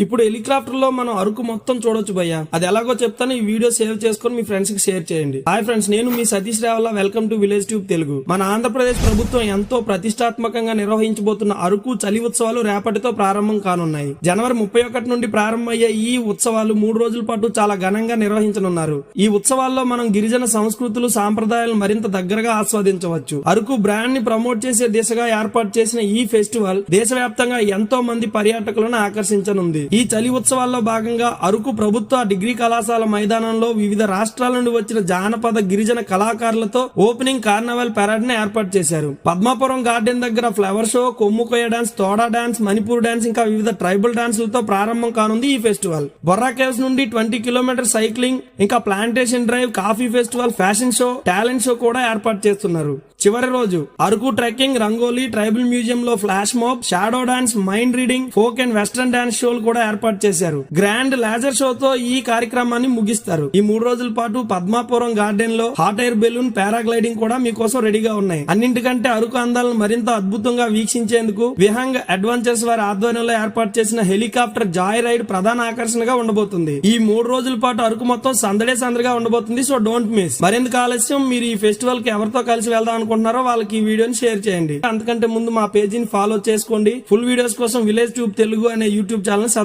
ఇప్పుడు హెలికాప్టర్లో మనం అరకు మొత్తం చూడొచ్చు భయ్య. అది ఎలాగో చెప్తాను ఈ వీడియో సేవ్ చేసుకుని మీ ఫ్రెండ్స్కి షేర్ చేయండి. హాయ్ ఫ్రెండ్స్ నేను మీ Satish Ravula welcome to village tube Telugu మన ఆంధ్రప్రదేశ్ ప్రభుత్వం ఎంతో ప్రతిష్టాత్మకంగా నిర్వహించబోతున్న అరకు చలి ఉత్సవాలు రేపటితో ప్రారంభం కానున్నాయి. జనవరి ముప్పై ఒకటి నుండి ప్రారంభమయ్యే ఈ ఉత్సవాలు మూడు రోజుల పాటు చాలా ఘనంగా నిర్వహించనున్నారు. ఈ ఉత్సవాల్లో మనం గిరిజన సంస్కృతులు సాంప్రదాయాలను మరింత దగ్గరగా ఆస్వాదించవచ్చు. అరకు బ్రాండ్ని ప్రమోట్ చేసే దిశగా ఏర్పాటు చేసిన ఈ ఫెస్టివల్ దేశవ్యాప్తంగా ఎంతో మంది పర్యాటకులను ఆకర్షించనుంది. ఈ చలి ఉత్సవాల్లో భాగంగా అరకు ప్రభుత్వ డిగ్రీ కళాశాల మైదానంలో వివిధ రాష్ట్రాల నుండి వచ్చిన జానపద గిరిజన కళాకారులతో ఓపెనింగ్ కార్నవల్ పెరడ్ని ఏర్పాటు చేశారు. పద్మాపురం గార్డెన్ దగ్గర flower show Kommukoyya dance Toda dance Manipur dance ఇంకా వివిధ ట్రైబల్ డాన్సులతో ప్రారంభం కానుంది ఈ ఫెస్టివల్. బొర్రా కేవ్స్ నుండి ట్వంటీ కిలోమీటర్ సైక్లింగ్ ఇంకా plantation drive coffee festival fashion show talent show కూడా ఏర్పాటు చేస్తున్నారు. చివరి రోజు Araku trekking rangoli tribal museum లో flash mob shadow dance mind reading folk and western dance షోలు కూడా ఏర్పాటు చేశారు. గ్రాండ్ లేజర్ షోతో ఈ కార్యక్రమాన్ని ముగిస్తారు. ఈ మూడు రోజుల పాటు పద్మాపురం గార్డెన్లో హాట్ ఎయిర్ బెలూన్ పారాగ్లైడింగ్ కూడా మీకోసం రెడీగా ఉన్నాయి. అన్నింటికంటే అరకు అందాలను మరింత అద్భుతంగా వీక్షించేందుకు విహంగ్ అడ్వెంచర్స్ వారి ఆధ్వర్యంలో ఏర్పాటు చేసిన హెలికాప్టర్ జాయ్ రైడ్ ప్రధాన ఆకర్షణగా ఉండబోతుంది. ఈ మూడు రోజుల పాటు అరకు మొత్తం సందడే సందడిగా ఉండబోతుంది. So don't miss. మరెందుకు ఆలస్యం? మీరు ఈ ఫెస్టివల్కి ఎవరితో కలిసి వెళ్దాం అనుకుంటున్నారో వాళ్ళకి ఈ వీడియోని షేర్ చేయండి. అంతకంటే ముందు మా పేజీని ఫాలో చేసుకోండి. ఫుల్ వీడియోస్ కోసం విలేజ్ ట్యూబ్ తెలుగు అనే యూట్యూబ్ ఛానల్